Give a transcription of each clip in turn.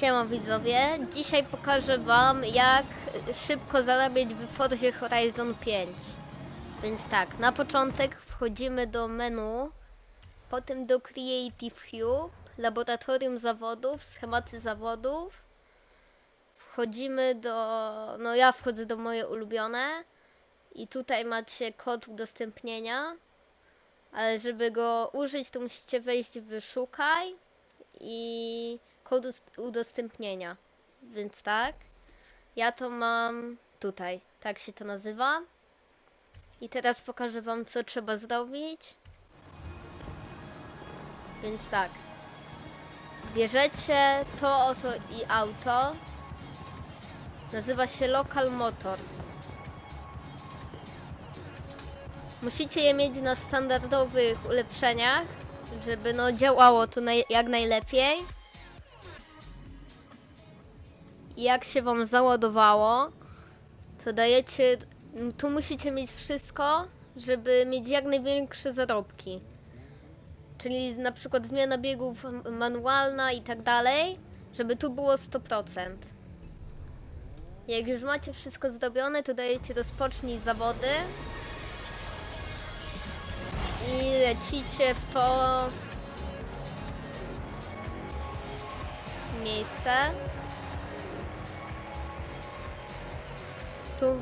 Siema widzowie, dzisiaj pokażę wam jak szybko zarabiać w Forzie Horizon 5. Więc tak, na początek wchodzimy do menu, potem do Creative Hub, Laboratorium Zawodów, Schematy Zawodów. Wchodzimy do, no ja wchodzę do moje ulubione i tutaj macie kod udostępnienia, ale żeby go użyć to musicie wejść w szukaj i kod udostępnienia. Więc tak. Ja to mam tutaj. Tak się to nazywa. I teraz pokażę wam co trzeba zrobić. Więc tak. Bierzecie to oto i auto. Nazywa się Local Motors. Musicie je mieć na standardowych ulepszeniach, żeby no działało to naj, jak najlepiej. I jak się wam załadowało, to dajecie, tu musicie mieć wszystko, żeby mieć jak największe zarobki. Czyli na przykład zmiana biegów manualna i tak dalej, żeby tu było 100%. Jak już macie wszystko zrobione, to dajecie rozpocznij zawody i lecicie w to miejsce. Tu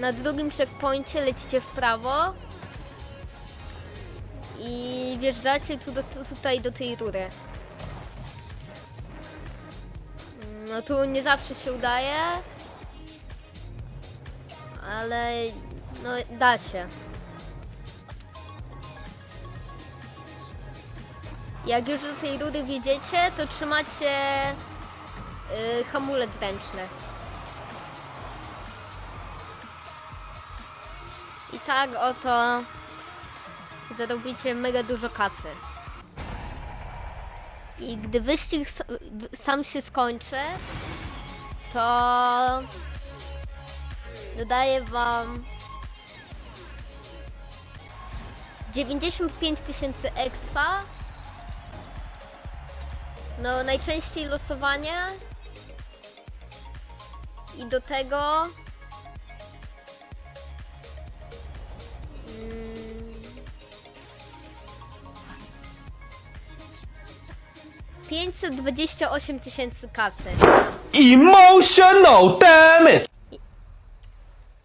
na drugim checkpoincie lecicie w prawo i wjeżdżacie tu do, tu, tutaj do tej rury. No tu nie zawsze się udaje, ale no da się. Jak już do tej rury wjedziecie, to trzymacie hamulec ręczny. Tak oto zarobicie mega dużo kasy. I gdy wyścig sam się skończy, to dodaję wam 95 tysięcy expa. No najczęściej losowanie. I do tego 528 tysięcy kasy. Emotional, damn it!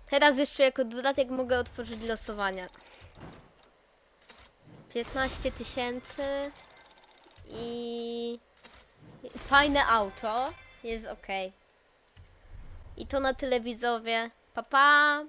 Teraz jeszcze jako dodatek mogę otworzyć losowania. 15 tysięcy i fajne auto jest ok. I to na tyle widzowie. Pa pa!